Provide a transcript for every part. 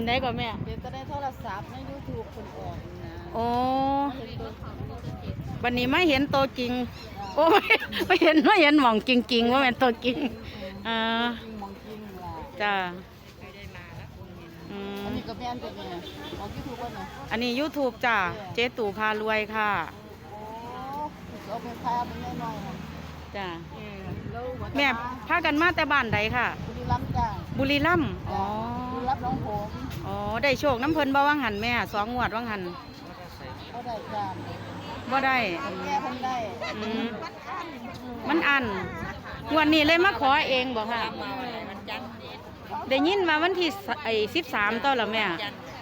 อันไหนก่อนแม่เดี๋ยวจะได้โทรศัพท์ในยูทูบคนออกนะโอ้เห็นตัววันนี้ไม่เห็นตัวจริง โอ้ไม่ไม่เห็นไม่เห็นหมองจริงๆว่าเป็นตัวจริงอ่าจริงมองจริงล่ะจ้าอืมอันนี้ก็แม่นเป็นไงมองยูทูบว่าไงอันนี้ YouTube จ้าเจ๊ตู่พารวยค่ะโอ้เอาไปพาเป็นน้อยๆนะจ้าแล้วหัวตาแม่พากันมาแต่บ้านใดค่ะ บุรีรัมย์จ้าบุรีรัมย์อ๋อบุ รีรัมย์น้องผมอ๋อได้โชคน้ำเพิ่นบ่ว่างหันแม่สองงวดว่างหันก็ได้จ้าบ่ได้คนแก้เพิ่นได้อืมมันอันงวดนี้เลยมาขอเองบ่ค่ะได้ยินว่าวันที่สไอ้สิบสามต่อละแม่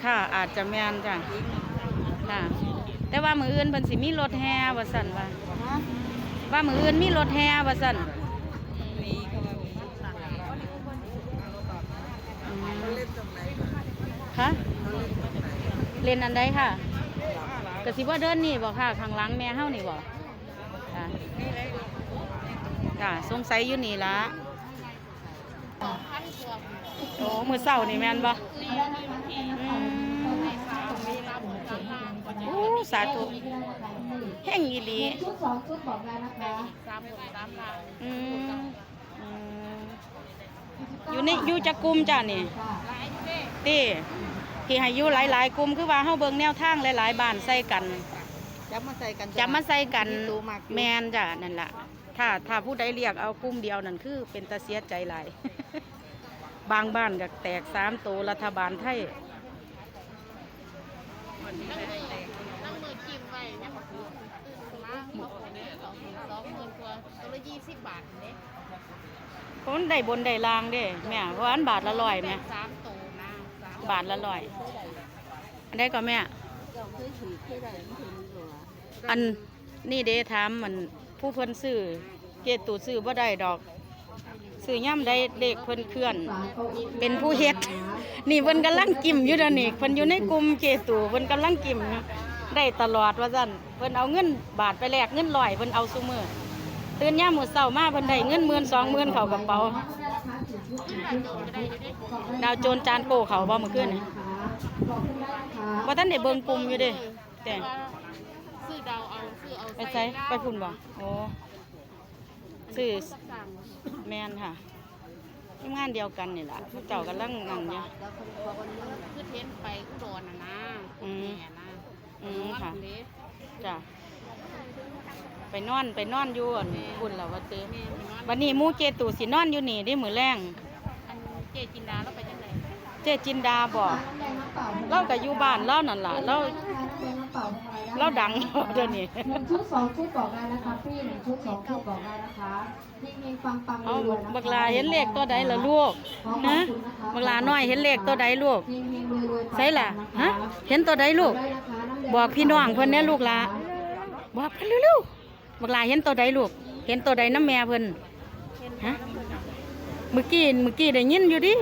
ค่ะอาจจะแม่นจ้ะค่ะ แต่ว่ามืออื่นเพิ่นสิมีรถแห่ว่าสั่นว่าฮะว่ามืออื่นมีรถแห่ว่าสั่นอืม คะเล่นอันใดค่ะก็สิว่าเดินนี่บ่ค่ะข้างหลังแม่เฮ้านี่บ่ค่ะค่ะสงสัยอยู่นี่ละโอ้มือเศร้านี่แมนบ่โอ้สาธุแห้งอีหลีชุดสองชุดบอกได้นะคะอืมสามลาอืมอยู่ในอยู่จักกลุ่มจ้ะนี่ ติที่ให้อยู่หลาย ๆ กลุ่มคือว่าเฮาเบิ่งแนวทางหลาย ๆบ้านใส่กันจับมาใส่กันจะมาใส่กันตูมากอยู่แมนจ้ะนั่นล่ะถ้าถ้าผู้ใดเรียกเอากลุ่มเดียวนั่นคือเป็นตาเสียใจหลาย บางบ้านก็แตกสามโตวรัฐบาลไทยนั่งมือจิ้มไว้เนี่ยเขาคือตื่นมาเขาบอกเนี่ยสองสองหมื่นกว่าตัวละยี่สิบบาทเนี่ยคนได้บนได้ลางเด้แม่เพราะอันบาทละร้อยแม่สามตัวนะสาม บาทละร้อยอันได้ก็แม่เจ้าเคยถือเคยได้ไม่ถึงหรออันนี่เด้ถามมันผู้เพิ่นซื้อเกตูซื้อบ่ได้ดอก ซื้อย่ำได้เลขเพิ่นเคลื่อนฝาเก้าอี้เป็นผู้เฮ็ด นี่เพิ่นกำลังกิมอยู่เดี๋ยวนี้เพิ่นอยู่ในกลุ่มเกตูเพิ่นกำลังกิมอยู่ได้ตลอดว่าซั่นเพิ่นเอาเงินบาทไปแลกเงินร้อยเพิ่นเอาซุมื้อตื่นยามมื้อเช้ามาเพิ่นได้เงินหมื่นสองหมื่นเข้ากระเป๋า ดาวโจรจานโกเขาบ่เมื่อคืนนี่บอกคุณได้นะคะบ่ทันได้เบิ่งกลุ่มอยู่เด้แต่ซื้อดาวเอาซื้อเอาไปใช้ไปพุ่นบ่โอ้ซื้อสั่งแม่นค่ะทีมงานเดียวกันนี่ล่ะพวกเจ้ากำลังนั่นอยู่แล้วคนบอกวันนี้คือเทนไปอุดรน่ะนะอืมแม่นะอืมค่ะเล็กจ้ะไป นอนไปนอนอยู่อั่นพุ่นล่ะว่าตื้อแม่ไปนอนวันนี้หมู่เจตูสินอนอยู่นี่ได้มื้อแรงอันเจจินดาแล้วไปจังไหนเจจินดาบอกน้ำแดงน้ำเปล่าเราก็อยู่บ้านเรานั่นล่ะเราน้ำแดงน้ำเปล่าทำอะไรได้เราดังเดี๋ยวนี้ หนึ่งชุดสองชุดบอกได้นะคะพี่หนึ่งชุดสองชุดบอกได้นะคะยิ่งยิ่งฟังฟังเอารวยๆนะคะบักลาเห็นเลขตัวใดล่ะลูกฮะบักลาน้อยเห็นเลขตัวใดลูกยิ่งยิ่งรวยๆใช่ล่ะนะคะฮะเห็นตัวใดลูก ได้นะคะน้ำแดง บอกพี่น้องเพิ่นแน่ลูกหลาบอกเพิ่นเร็วๆ บักลาเห็นตัวใดลูก เห็นตัวใดน้ำแม่เพิ่นฮะเมื่อกี้เมื่อกี้ได้ยินอยู่ดิ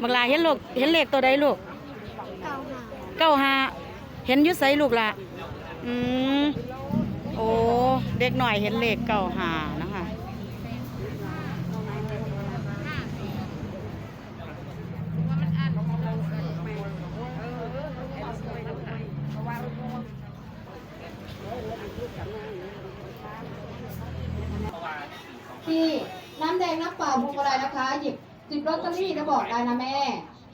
บักลาเห็นลูกเห็นเลขตัวใดลูกเก้าห้าเห็นยุไสลูกละอืมโอ้เด็กหน่อยเห็นเลขเก้าห้านะคะ พี่น้ำแดงน้ำเปล่าพวงมาลัยนะคะ หยิบหยิ บลอตเตอรี่แล้วบอกได้นะแม่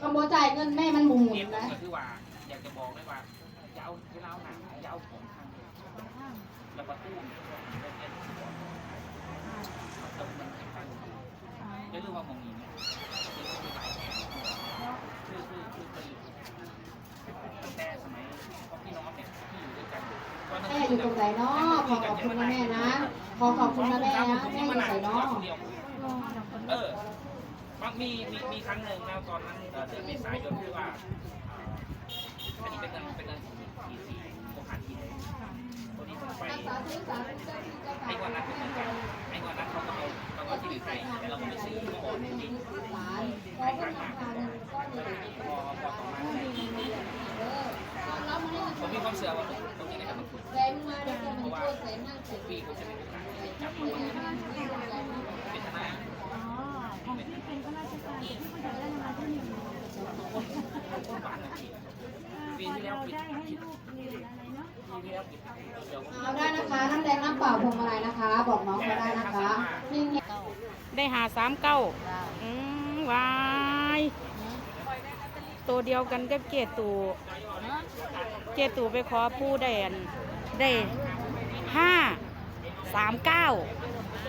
ขโมยจ่ายเงินแม่มันหมุนหมุนนะ คือว่าอยากจะบอกเลยว่าจะเอาที่เล้าหนังจะเอาของทางแล้วประตูต้องมันทางจะเรื่องว่ามองนี้เนี่ยคือคือคือไปตั้งแต่สมัยพ่อพี่น้องเนี่ยที่อยู่ด้วยกันแม่อยู่ตรงไหนเนาะขอขอบคุณนะแม่นะ ขอขอบคุณนะแม่นะแม่อยู่ไหนเนาะเออ บางมีมีมีครั้งหนึ่งแล้วตอนนั้นเอ่อเดือนเมษายนที่ว่าอ่าอันนี้เป็นเงินเป็นเงินทีสี่โมหะทีตัวนี้ผมไปสาธุสาธุเจ้าที่เจ้าทาไอ้วันนั้นเป็นเหมือนกันไอ้วันนั้นเขาก็เอาเขาเอาที่อื่นไปแต่เราก็ไม่ซื้อเขาโอนจริงหลานขอคุณทำงานก็ดีพอพอต่อมาผมมีความเชื่อว่าตรงนี้นะครับมันคุณแสงมาเดี๋ยวจะมันช่วยแสงนั่งเสร็จปีเขาจะเป็นโอกาสจับมือเป็นทนายอ๋อ ขอเราได้นึ่งท่ให้ลูกเรียอะไรเนาะเอาได้นะคะน้ำแดงน้ำเปล่าพวงมาลัยนะคะ บอกน้องมาได้นะคะได้หาสามเก้าอืมวายตัวเดียวกันก็บเกียตูเกียตูไปขอผู้แดนได้ห้าสามเก้า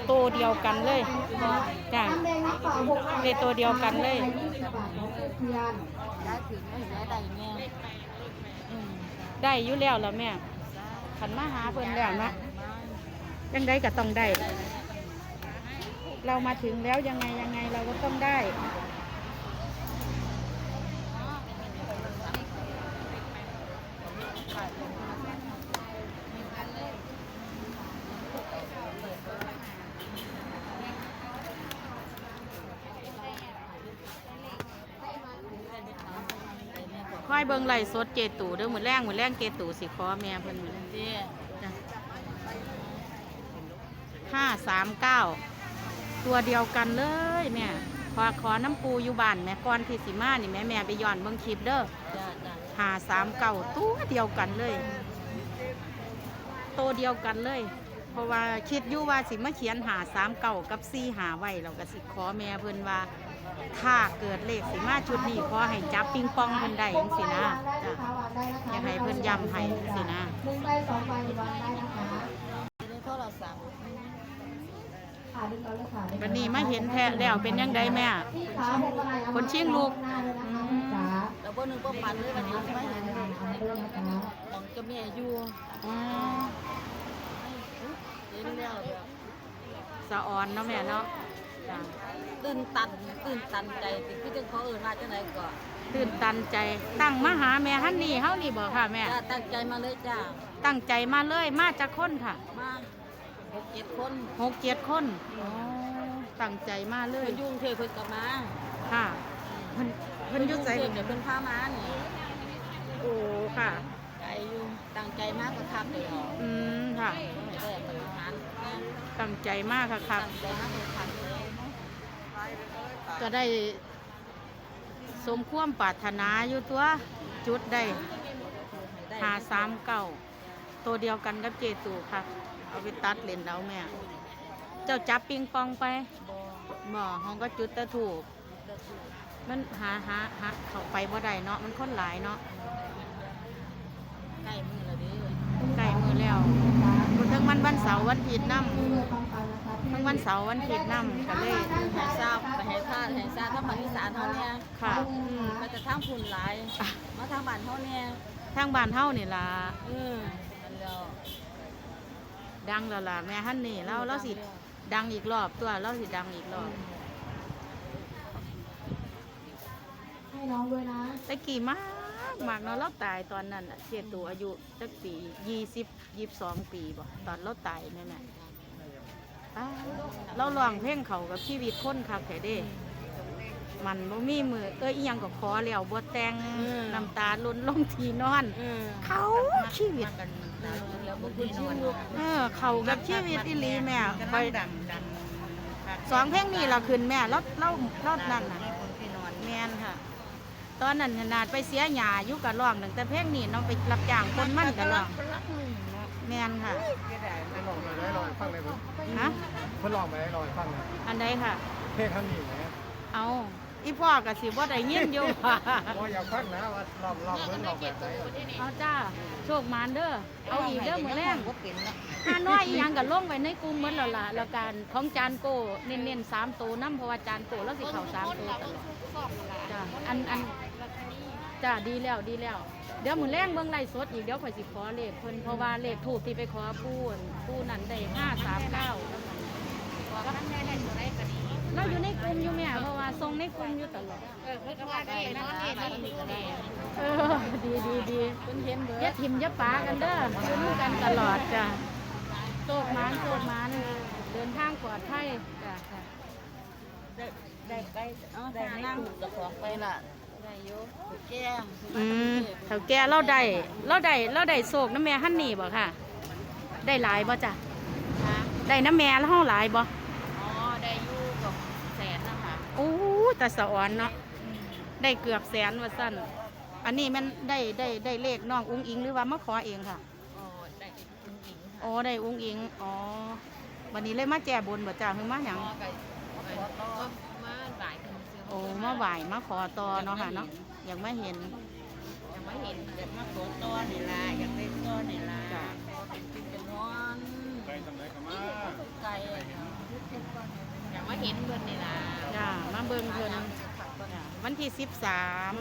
ตัวเดียวกันเลยจ้ะน้ำแดงน้ำเปล่าในตัวเดียวกันเลยได้ถึงไม่ได้ได้แม่อืมได้อยู่แล้วล่ะแม่ขันมาหาเพิ่นแล้วนะยังได้ก็ต้องได้ เรามาถึงแล้วยังไงยังไงเราก็ต้องได้ เบิ่งไหลฟ์สดเจตูเด้อมือแรงมือแรงเจตูสิขอแม่เพิ่นมื้อนี้เด้ห้าสามเก้าตัวเดียวกันเลยแม่ขอขอน้ำปูอยู่บ้านแม่ก่อนที่สิมานี่แม่แม่ไปย้อนเบิ่งคลิปเด้อจ้าจ้าหาสามเก้าตัวเดียวกันเลย ตัวเดียวกันเลย เพราะว่าคิดอยู่ว่าสิมาเขียนหาสามเก้ากับสี่หาไว้เราก็สิขอแม่เพิ่นว่า ถ้าเกิดเลขสิมาชุดนี้ขอให้จับปิงปองเพิ่นได้จังสินะวางได้จ้ะนะคะวางได้นะคะอยากให้เพิ่นย้ำให้สินะหนึ่งใบสองใบวางได้นะคะในโทรศัพท์ค่ะดึงเอาเลยค่ะวันนี้มาเห็นแท้แล้วเป็นยังไงแม่พี่ขาพวงมาลัยเอาคนเชียงลูกหน้าเลยนะคะพี่ขาแล้วบ่นึงบ่ปันเลยวันนี้ไม่เห็นเอาเบอร์นะคะของเจ้าแม่อยู่อ๋อ เห็นแล้วแบบสะออนเนาะแม่เนาะจ้ะตื่นตันตื่นตันใจติดพี่จังเขาเอื่นมาจังไหนก็ตื่นตันใจตั้งมาหาแม่ฮันนี่เฮานี่บอกค่ะแม่ จ้าตั้งใจมาเลยจ้าตั้งใจมาเลยมาจากคนค่ะมาหกเจ็ดคนหกเจ็ดคนอ๋อตั้งใจมาเลเพิ่ยนยุ่งเทเพิ่นกลับมาค่ะเพิ่นเพิ่นอยุ่ใจเพิ่นเดี๋ยวเพิ่นพามานี่โอ้ค่ะ ใจอยู่ตั้งใจมากก็ทักเลยอ๋ออืมค่ะไม่ ตั้งใจมากค่ะครับ ตั้งใจมากก็ทักเลยก็ได้สมความปรารถนาอยู่ตัวจุดได้ได้หาสามเก้าตัวเดียวกันกับเจตูค่ะ เอาไปตัดเลนเอาแม่ เจ้าจับปิงปองไปบ่บ่ห้องก็จุดแตะถูกเลิกอยู่มันหาหาหาเข้าไปบ่ได้เนาะมันคนหลายเนาะใกล้มือแล้วเดิใกล้มือแล้วบนทั้ง วันวันเสาร์วันอาทิตย์น้เบอร์ปังปังนะคะำทั้งวันเสาร์วันอาทิตย์น้ำก็เลยให้ทราบไปให้ทราบให้ทราบถ้ามาอีสานเฮาเนี่ยค่ะก็จะทางพุ่นหลายอะมาทางบ้านเฮาเนี่ยทางบ้านเฮานี่ล่ะเออนั่นแล้วดังแล้วล่ะแม่ฮันนี่เราเราสิดังอีกรอบตัวเราสิดังอีกรอบให้น้องด้วยนะแต่กี่มาก มากเนาะเราตายตอนนั้นน่ะเสียตัวอายุจักปียี่สิบยี่สองปีบ่ตอนเราตายแม่แม่อ้าวเราลองเพลงเขากับชีวิตคนคักแท้เด้ มันบ่มีมือเอ้ยอีหยังก็ขอแล้วบ่แต่งน้ำตาล้นลงที่นอนเออเขาชีวิตแล้วบ่คุณชื่อลูกเออ เขากับชีวิตอีหลีแม่ไปสองเพลงนี้เราขึ้นแม่เราเราเรานั่นน่ะ แม่นค่ะ ตอนนั้นขนาดไปเสียหยาอยู่กับร้องตั้งแต่เพลงนี้น้องไปรับจ้างคนมันกับร้องแม่นค่ะเพิ่นลองมาได้ลอยฟังเลยเพิ่นฮะเพิ่นลองมาได้ลอยฟังเลยอันใดค่ะ เพลงท่านนี้ไหมเอาอีพ่อกับสิบ่ได้ยินอยู่ว่าอยากฟังนะว่าลองลองเพิ่นลองแบบไหนเอาจ้าโชคมานเด้อเอาอีกเด้อมื้อแรงบ่เป็นเนาะห้าน้อยอีหยังก็ลงไว้ในกลุ่มหมดแล้วล่ะแล้วการของจานโกเน้นๆสามตัวน้ำเพราะว่าจานโกแล้วสิเข้าสามตัวตลอดจ้าอันอัน จ้าดีแล้วดีแล้ว เดี๋ยวมือแรงเบิ่งไล่สดอีกเดี๋ยวข่อยสิขอเลขเพิ่นเพราะว่าเลขถูกที่ไปขอปูนปูนั่นได้ห้าสามเก้าเราอยู่ในกลุ่มอยู่แม่เพราะว่าทรงในกลุ่มอยู่ตลอดเออเพิ่นก็ว่าได้นาะนี่นี่นี่เออดีดีดีเพิ่นเห็นเบิอย่าดทิมย่าปากันเด้ออยู่นู่กันตลอดจ้ะโชคมานโชคมานเดินทางปลอดภัยจ้ะได้ได้ไปเอาได้นั่งกับของไปล่ะ ได้อยู่แก่อืมเถ่าแก่เราได้เราได้เราได้โศกน้ำแม่ฮันนี่บ่ค่ะ ได้หลายบ่จ้ะค่ะได้น้ำแม่แล้วห้องหลายบ่อ๋อได้อยู่กับแสนนะคะโอ้แต่สะอ่อนเนาะได้เกือบแสนว่าสั้นอันนี้มันได้ได้ได้เลขน้องอุ้งอิงหรือว่ามาขอเองค่ะอ๋อได้อ้ได้อุ้งอิงอ๋อวันนี้เลยมาแก้บนบ่จ้าคือมาหยังพอไปม อโอ้มาไหว้มาขอต่อเนาะค่ะเนาะอยากมาเห็นยังไม่เห็นอยากมาโกดต้อนี่ล่ะอยากได้ต้อนี่ล่ะจ้ะเป็นกินเป็นนอนไปทำไรกันมาไก่ยังไม่เห็นเพิ่นนี่ล่ะจ้ามาเบิ่งเพิ่นจ้ะวันที่สิบสาม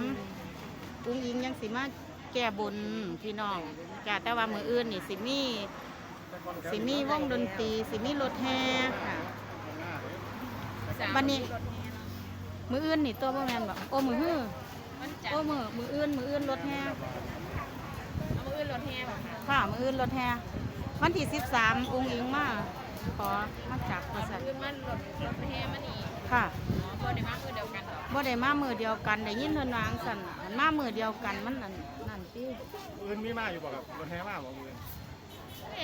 อุ้งอิงยังสิมาแก้บนพี่น้องจ้าแต่ว่ามืออื่นนี่สิมีสิมีวงดนตรีสิมีรถแห่ค่ะวันนี้ มืออื่นนี่ตัวบ่แม่นบ่โอ้มือฮื้อมันจัดโอ้มือมืออื่นมืออื่นรถแห่เอามาอื่นรถแห่บ่ค่ะค่ะมืออื่นรถแห่วันที่สิบสามอุ้งอิงมาขอมาจับประสันอื่นมันรถรถแห่มันนี่ค่ะอ๋อบ่ได้มาคือเดียวกันหรอกบ่ได้มามือเดียวกันได้ยินเพิ่นวาจั่งสั่นมันมามือเดียวกันมันนั่นนั่นติอื่นมีมาอยู่บ่ครับรถแห่มาบ่อื่น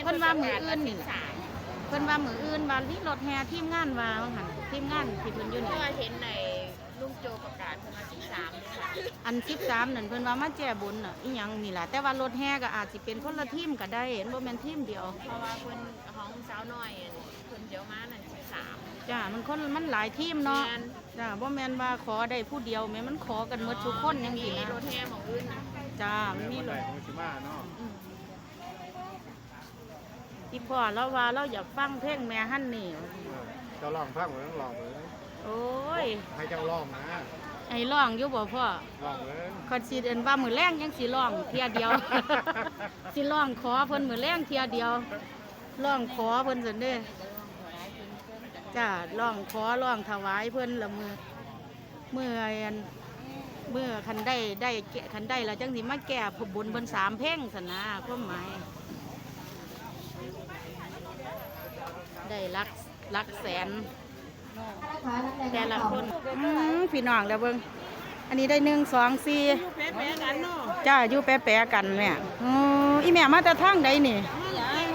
เพิ่นว่ามื้ออื่นนี่สามเพิ่นว่ามืออื่นว่านี่รถแห่ทีมงานว่าว่าหั่นทีมงานที่เพิ่นอยู่เพนี่ราะว่าเห็นในลุง โจประกาศเพิ่นมาสิบสามเลยค่ะอัน13นั่นเพิ่นว่ามาแก้บนน่ะอีหยังนี่ล่ะแต่ว่ารถแห่ก็อาจสิเป็นคนละทีมก็ได้เห็นบ่แม่นทีมเดียว เพราะว่าเพิ่นของสาวน้อยอันเพิ่นเดี๋ยวมานั่นสิบสามจ้ามันคนมันหลายทีมเนาะแม่นจ้าบ่แม่นว่าขอได้ผู้เดียวแม่มันขอกันหมดทุกคนจังมีซี่นะรถแห่ของอื่นนะจ้ามันมีมีรรถถของสิมาเนาะอีพ่อเราว่าเราอยากฟังเพลงแม่ฮั่นนี่เออเจ้าลองฟังเหมือนลองเหมือน โอ้ยให้เจ้าลองนะไอ้ร้องอยู่บ่พ่อลองเหมือนคอนสิเดินว่ามือแรงยังสิร้องเทียเดียว สิร้องขอเพิ่นมือแรงเทียเดียวร้องขอเพิ่นซั่นเด้จ้าร้องขอร้องถวายเพิ่นละมือมืออันมือคันได้ได้แกะคันได้แล้วจังสิมาแก้ผบุญเพิ่นสามเพลงซั่นนะความหมายได้รักรักแสนนะคะน้ำ แดงแต่ละน้ำเปคล่านอืมพี่น้องแล้วเบิ่งอันนี้ได้หนึ่งสองสี่แป๊ะๆกันเนาะจ้าอยู่แปะๆกันแม่อ๋ออีแม่มาแต่ทางใดนี่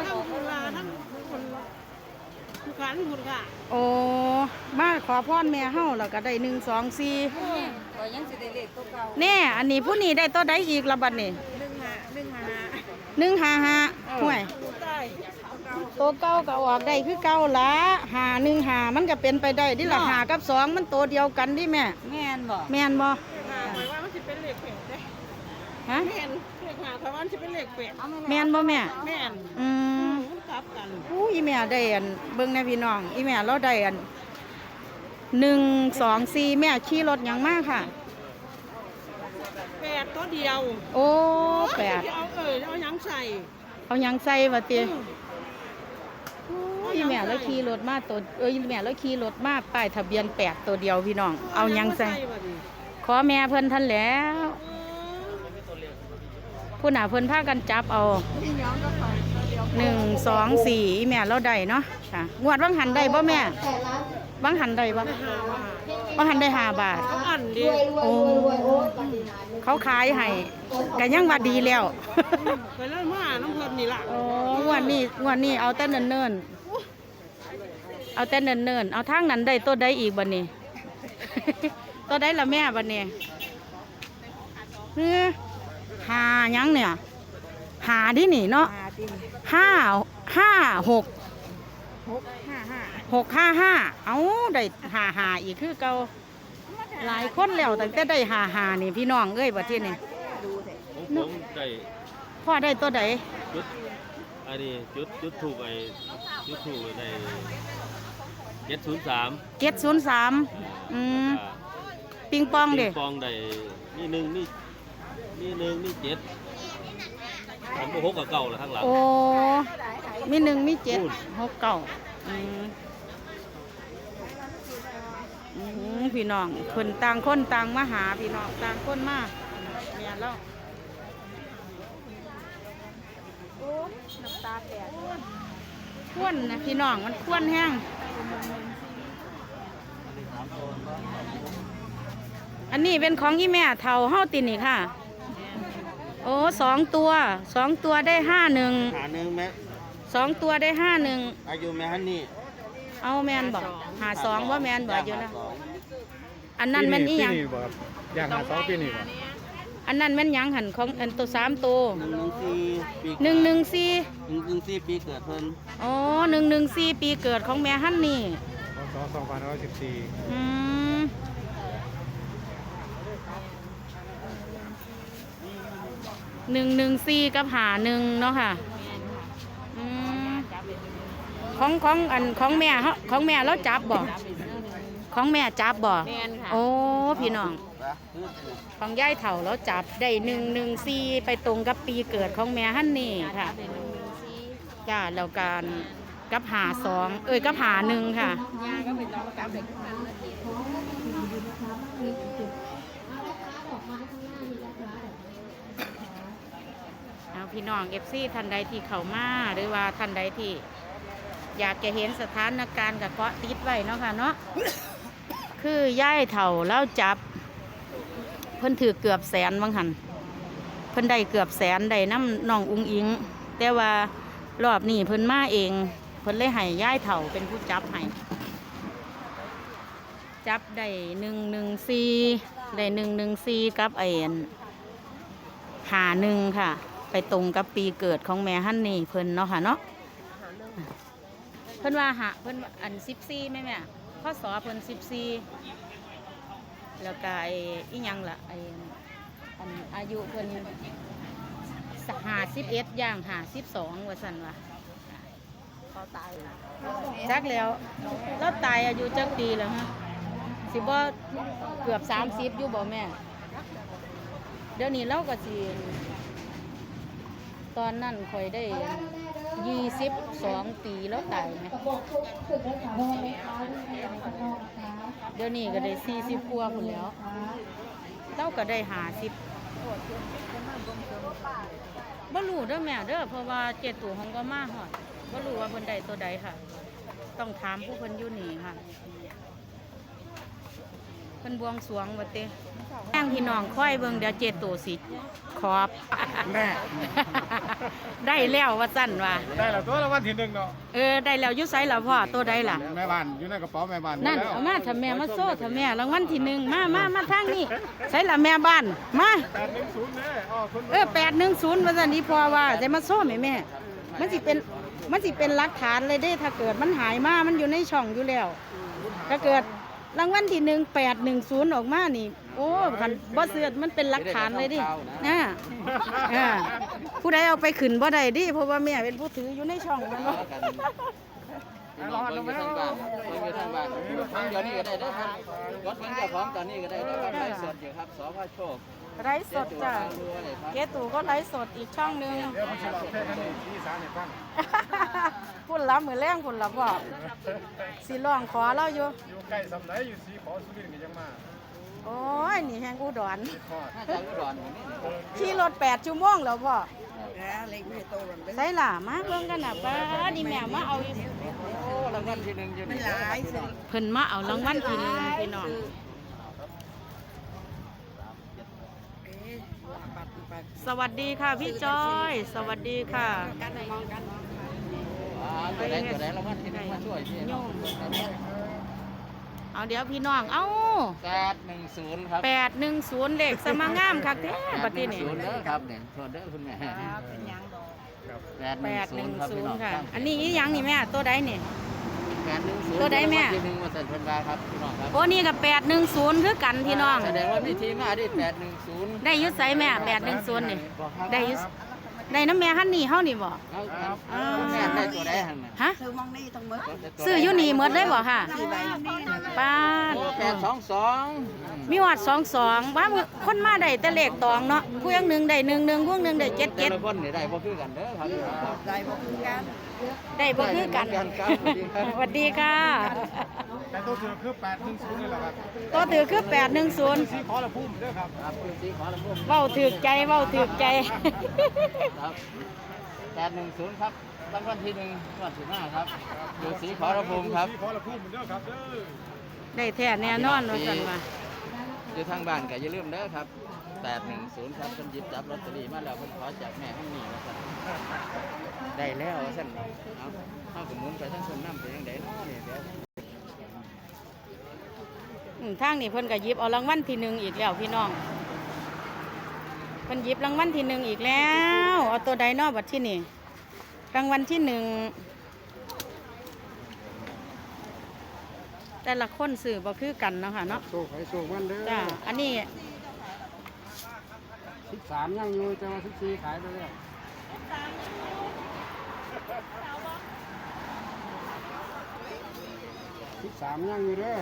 ทั้งคุณลาทั้งคนทุกขันคุณค่ะโอ้มาขอพรแม่เฮาแล้วก็ได้หนึ่งสองสี่ก็ยังสิได้เลขตัวเก่าแน่อันนี้ผู้นี้ได้ตัวใดอีกละบัดนี่หนึ่งห้าหนึ่งห้าหนึ่งห้าห้าห่วยใต้ตัวเก้าก็ออกได้คือเก้าละหาหนึ่งหามันก็เป็นไปได้ดิละหากับสองมันตัวเดียวกันดิแม่ แม่นบ่แม่นบ่หมายว่ามันสิเป็นเลขเป็ดเด้ฮะแม่นเลขหาเพราะว่ามันสิเป็นเลขเป็ดแม่นบ่แม่แม่นอืมมันกลับกันอู้อีแม่ได้อันเบิ่งแน่พี่น้อง อีแม่เราได้อันหนึ่งสองสี่แม่ขี่รถหยังมากค่ะแปดตัวเดียว โอ้แปดเอาเอ่ยเอาหยังใส่ เอาหยังใส่วะเตี อีแม่แล้วขี่รถมาตัวเอ้ยอีแม่แล้วขี่รถมาป้ายทะเบียนแปดตัวเดียวพี่น้อง เอาหยังใส่บัดนี้ขอแม่เพิ่นทันแหล้วเออผู้หนาเพิ่นพากันจับเอาอีหยังก็ใส่ตัวเดียวหนึ่งสองสี่อีแม่เราได้เนาะค่ะงวดวังหันได้บ่แม่แต่ละวังหันได้บ่หาว่าวังหันได้ห้าบาทเขาอันรเดีวยรวยรวยรวยโอ้ยปฏิหารย์เขาขายให้ก็ยังว่าดีแล้วไปเล่นมาน้ำเพิ่นนี่ล่ะโอ้งวดนี้งวดนี้เอาแต่เนิ่นๆ เอาแต่เนิ่นๆ เอาทางนั้นได้ตัวใดอีกบัดนี้ ตัวใดละแม่บัดนี้เฮ้อหาหยังเนี่ย หาดินี่เนาะหาดิห้าห้าหกหกห้าห้าหกห้าห้าเอาได้หาหาอีกคือเก่าหลายคนแล้วตั้งแต่ได้หาหานี่พี่น้องเอ้ยบัดที่นี่ของผมได้พ่อได้ตัวใดจุดอันนี้จุดจุดถูกไอ้จุดถูกได้ เจ็ดศูนย์สามเจ็ดศูนย์สามอืมปิงปองเด้ปองได้มีหนึ่งมีมีหนึ่งมีเจ็ดผมก็หกกับเก่าแล้วข้างหลังโอ้มีหนึ่งมีเจ็ดพูดหกเก้าอืมอืมพี่น้องคนต่างคนต่างมาหาพี่น้องต่างคนมาเนี่ยแล้วโอ้น้ำตาแตกควนนะพี่น้องมันควนแห้ง อันนี้เป็นของยี่แม่เท่าเฮาตินี่ค่ะ โอ้สองตัวสองตัวได้ห้าหนึ่งหาหนึ่งแม่สองตัวได้ห้าหนึ่งอายุแม่ฮันนี่เอาแมนบอกหาสองว่าแมนบอกอยู่นะหาสองอันนั้นแมันอีหยังปีนี้บ่ครับอย่างหาสองปีนี้บ่ ออันนั้นแม่นหยังหันของอันตัวสามตัวหนึ่งหนึ่งสี่ปีหนึ่งหนึ่งสี่หนึ่งหนึ่งสี่ปีเกิดเพิ่นอ๋อหนึ่งหนึ่งสี่ปีเกิดของแม่ฮันนี่ พศ2514อืมหนึ่งหนึ่งสี่กับหาหนึ่งเนาะค่ะอืมของของอันของแม่เฮาของแม่เราจับบ่ของแม่จับบ่แม่นค่ะ โอ้พี่น้องปะคือคือ ของยายเถ่าเราจับได้หนึ่งหนึ่งสี่ไปตรงกับปีเกิดของแม่ฮันนี่ค่ะจ้าแล้วการกับหาสองเอ้ยกับหาหนึ่งค่ะเอาพี่น้องเอฟซีท่านใดที่เขามาหรือว่าท่านใดที่อยากจะเห็นสถานการณ์กับเกาะติดไว้เนาะค่ะเนาะคือย่ายเถ่าแล้วจับ พิ่นถือเกือบแสนบางหันเพิ่นได้เกือบแสนได้น้ำน้องอุ้งอิง แต่ว่ารอบนี้เพิ่นมาเอง เพิ่นเลยให้ย่ายเถ่าเป็นผู้จับให้จับได้หนึ่งหนึ่งซีได้หนึ่งหนึ่งซีกับไอ้อันหาหนึ่งค่ะ ไปตรงกับปีเกิดของแม่ฮันนี่เพิ่นเนาะค่ะเนาะเพิ่นว่าหาเพิ่นอันสิบซีแม่แม่ข้อสอเพิ่นสิบซี แล้วก็ไอ้อีหยังล่ะไอ้อันอายุเพิ่นหาสิบเอ็ดย่างหาสิบสองว่าสันว่าเขาตายนะจักแล้วแล้วตายอายุจักปีแล้วฮะสิบ่เกือบสามสิบอยู่บ่แม่ เดี๋ยวนี้เราก็สิตอนนั้นข่อยได้ยี่สิบสองปีแล้วตายไหม เดี๋ยวนี้ก็ได้สี่สิบกว่าคนแล้วเราก็ได้หาสิบบ่รู้เด้อแม่เด้อเพราะว่าเจตู่ของก็มาหอดบ่รู้ว่าเพิ่นใดตัวใดค่ะ ต้องถามผู้เพิ่นอยู่นี่ค่ะ เพิ่นบวงสรวงว่าเต้แม่งพี่น้องค่อยเบิ่งเดี๋ยวเจตู่สิขอบแน่ได้แล้วว่าสั่นว่า ได้แล้วตัวละวันที่หนึ่งเนาะเออได้แล้วอยุไสล่ะพ่อตัวใดล่ะแม่บ้านอยู่ในกระเป๋าแม่บ้านนั่นยู่แล้วเอามาถ้าแม่มาโซ่ถ้าแม่รางวัลที่หนึ่งมามามาทางนี้ใส่ละแม่บ้านมาแปดหนึ่งศูนย์เนี่ยอ๋อคุณเออแปดหนึ่งศูนย์ว่าสันนี้พอว่าจะมาโซ่ไหมแม่มันสิเป็นมันสิเป็นหลักฐานเลยเด้ถ้าเกิดมันหายมามันอยู่ในช่องอยู่แล้ว ถ้าเกิด รางวัลที่หนึ่งแปดหนึ่งศูนย์ออกมานี่ โอ้คันบ่เสือมันเป็นหลักฐานเลยดินะอ่าผู้ใดเอาไปขึ้นบ่ได้ดิเพราะว่าแม่เป็นผู้ถืออยู่ในช่องมันเนาะพี่น้องเบิ่งอยู่ทางบ้านเบิ่งอยู่ทางบ้านฟังเดี๋ยวนี้ก็ได้เด้อครับรถเบิ่งเจ้าของตอนนี้ก็ได้เด้อครับไลฟ์สดอยู่ครับสพโชค ไลฟ์สดจ้ะเดี๋ยวดูเลยครับเกตู่ก็ไลฟ์สดอีกช่องหนึ่งเดี๋ยวผมจะบอกแค่คันนี้ที่สารให้ฟังพุ่นละมือแรงพุ่นละบอกสิร้องขอเราอยู่ อยู่ใกล้สำไหนอยู่สีขอสุรินทร์ก็ยังมาโอ้ยนี่แหงอุดรทอดน่าจะอุดรผมนี่ขี่รถแปดชั่วโมงแล้วพ่อใส่ล่ะมาเบิ่งกันนะป้าดิแม่มาเอาอีกโอ้รางวัลที่หนึ่งอยู่นี่หลายสิเพิ่นมาเอารางวัลที่หนึ่งพี่น้อง สวัสดีค่ะพี่จอย สวัสดีค่ะอ่าตัวใดตัวใดรางวัลที่หนึ่งมาช่วยพี่น้องเอาเดี๋ยวพี่น้อง เอ้าแปดหนึ่งศูนย์ครับแปดหนึ่งศูนย์เลขสมางามคักแท้บัดนี้นี่ศูนย์เด้อครับเนี่ยโทษเด้อคุณแม่เป็นยังดอกแปดหนึ่งศูนย์ค่ะ อันนี้นี้อีหยังนี่แม่ตัวใดนี่ แปดหนึ่งศูนย์ตัวใดแม่ ที่หนึ่งมาเซ็นเพิ่นว่าครับพี่น้องครับโอ้นี่กับแปดหนึ่งศูนย์คือกันพี่น้อง แสดงว่ามีทีมาดิแปดหนึ่งศูนย์ได้อยุดใสแม่แปดหนึ่งศูนย์นี่บอกครับได้อยุด ได้น้ำแม่ฮันนี่เฮานี่บ่เอาครับแม่ได้ตัวใดหั่นน่ะฮะคือมองนี่ต้องเบิดซื้ออยู่นี่หมดเลยบ่ค่ะสี่ใบป้าดโอ้แปดสองสองมีวัดสองสองบ้ามื้อคนมาได้แต่เลขตองเนาะผู้ยังหนึ่งได้หนึ่งหนึ่งผู้หนึ่งได้เจ็ดแต่เจ็ดละคนนี่ได้บ่คือกันเด้อครับพี่น้องครับได้บ่คือกันได้บ่คือกันได้เหมือนกันครับสวัสดีค่ะ แต่ตัวถือคือแปดหนึ่งศูนย์นี่แหละครับตัวถือคือแปดหนึ่งศูนย์สีขอละพุ่มเด้อครับครับคุณสีขอละพุ่มเว้าถือใจเว้าถือใจ ครับแปดหนึ่งศูนย์ครับรางวัลที่หนึ่งงวันที่ห้าครับอยู่สีขอระภูมิครับ สีขอละพุ่มเด้อครับเด้อได้แท้แน่นอนว่าซั่นว่าอยู่ทางบ้านก็อย่าลืมเด้อครับ810ครับเพิ่นหยิบจับลอตเตอรี่มาแล้วเพิ่นขอจากแม่ให้นี่ว่าซั่นได้แล้วว่าซั่นเอาเฮาก็หมุนไปทั้งคนนำไปจังไดเนาะนี่เดี๋ยวอืม ทางนี้เพิ่นก็หยิบเอารางวัลที่หนึ่งอีกแล้วพี่น้องเพิ่นหยิบรางวัลที่หนึ่งอีกแล้วเอาตัวใดเนอบัดที่นี่รางวัลที่หนึ่งแต่ละคนสื่อบ่คือกันเนาะค่ะเนาะโชคให้โชคมันเด้อจ้าอันนี้สิบสามยังอยู่แต่ว่าสิบสี่ขายไปแล้วสิบสามยังอยู่เด้อ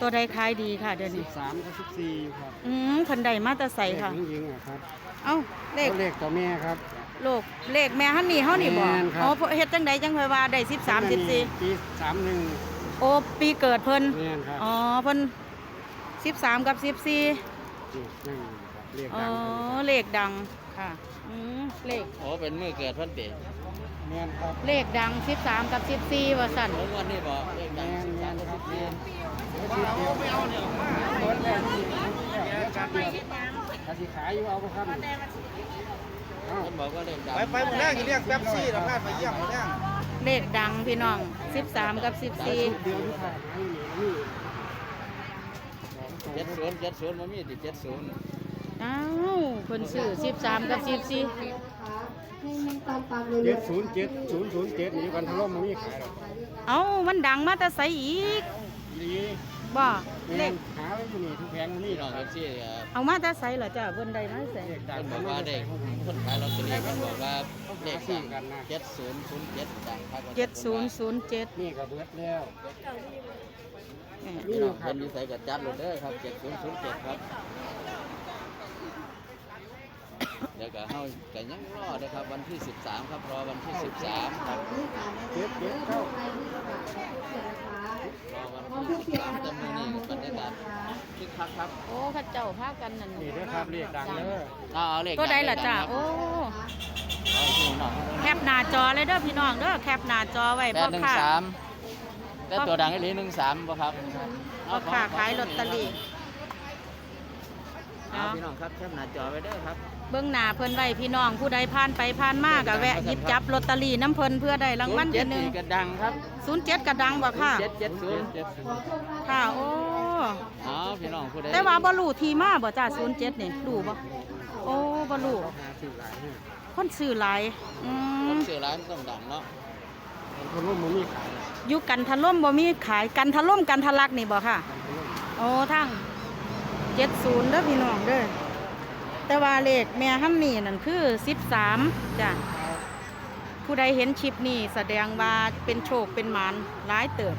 ตัวใดขายดีค่ะเดี๋ยวสินี้บสามกับสิบสี่อยู่ครับอืมเพิ่นใดมาแตะใสค่ะ เลขยิงๆอะครับเอ้าเลขเลขตัวแม่ครับ โลกเลขแม่ฮันนี่เฮานี่บ่แม่นครับ อ๋อเฮ็ดจังใดจังค่อยว่าได้13 14ปีสามหนึ่งโอ้ปีเกิดเพิ่นแม่นครับอ๋อเพิ่น13 กับ 14นี่นั่งอยู่ครับเลขอ๋อดังครับเลขดังค่ะอืมเลขโอ้เป็นมือเกิดเพันเตะแม่นครับเลขดัง 13 กับ 14ว่าสั่นโอ้วันนี้บอกเลขดัแม่งนสิบแม่สามนกับคสิรับบสี่แม่นเราไม่เอาเนี่ยมาเปิดแล้วนี่ แล้วการเดียวถ้าสิขายอยู่เอาบ่ครับเอ้าเพิ่นบอกว่าเลขดังไปไปหมดแรกอีเรียกแป๊บซี่เราพลาดไปเยี่ยมหมดแรกเลขดังพี่น้อง 13 กับชุด14เดียวที่ขายให้นี่นี่เจ็ดศูนย์เจ็ดศูนย์มันมีติเจ็ดศูนย์อ้าวเพิ่นซื้อ13 กับ 14 ให้ให้ตามตามเร็วๆเจ็ดศูนย์เจ็ดศูนย์ศูนย์เจ็ดนี่กันทะลุมันมีขายหรอก เอ้ามันดังมาแต่ไสอีกดีบ่เลแม่ขนหาไว้อยู่นี่ทุกแผงมันมีพี่หรน้อองกเอฟซีครับเอามาแต่ไสเหรอจ้าเพิ่นใดมาใส่เลขดังเพิ่นบอกว่าเด็กคนขายลอตเตอรี่เพิ่นบอกว่าเลขสี่ดังกันนะเจ็ดศูนย์ศูนย์เจ็ดดังครับเจ็ดศูนย์ศูนย์เจ็ดนี่ก็เบิดแล้วพี่น้องเพิ่นมีใส่กับจัดรถเด้อครับเจ็ดศูนย์ศูนย์เจ็ดครับ เดี๋ยวก็เฮาก็ยังรอนะครับ วันที่ 13 ครับรอวันที่ 13ครับเจ็ดเจ็ดเข้ารอวันที่13แต่มื้อนี้บรรยากาศคึกคักครับโอ้เข้าเจ้าพากันนั่นนี่เด้อครับเลขดังเด้อเอาเอาเลขตัวใดล่ะดังจ้าครับโอ้เอาพี่น้องแคปหน้าจอเลยเด้อพี่น้องเด้อแคปหน้าจอไว้แปพ่อดหนึ่งค้าสามแต่ตัวดังอีหลีหนึ่งสามบ่ครับพ่อค้าขายลอตเตอรี่ เอาพี่น้องครับแคปหน้าจอไว้เด้อครับ เบื้องหน้าเพิ่นไว้พี่น้องผู้ใดผ่านไปผ่านมาก็แวะหยิบจับลอตเตอรี่น้ำเพิ่นเพื่อได้รางวัลที่หนึ่ง07ก็ดังครับศูนย์เจ็ดกระดังบ่ค่ะ เจ็ดเจ็ดศูนย์ค่ะโอ้เอาพี่น้องผู้ใดแต่ว่าบ่รู้ที่มาบ่จ้าศูนย์เจ็ดนี่รู้บ่โอ้บ่รู้หาซื้อหลายเนี่ยคนซื้อหลายอืคนมซื้อร้านต้องดังเนาะทะลุมันมีขายอยู่กันทะล่มบ่มีขายกันทะล่มกันทะลักนี่บ่ค่ะ โอ้ทั้ง เจ็ดศูนย์เด้อพี่น้องเด้อแต่ว่าเลขแม่ฮันนี่นั่นคือสิบสามจ้ะผู้ใดเห็นชิปนี้แสดงว่าเป็นโชคเป็นหมานร้ายเติบ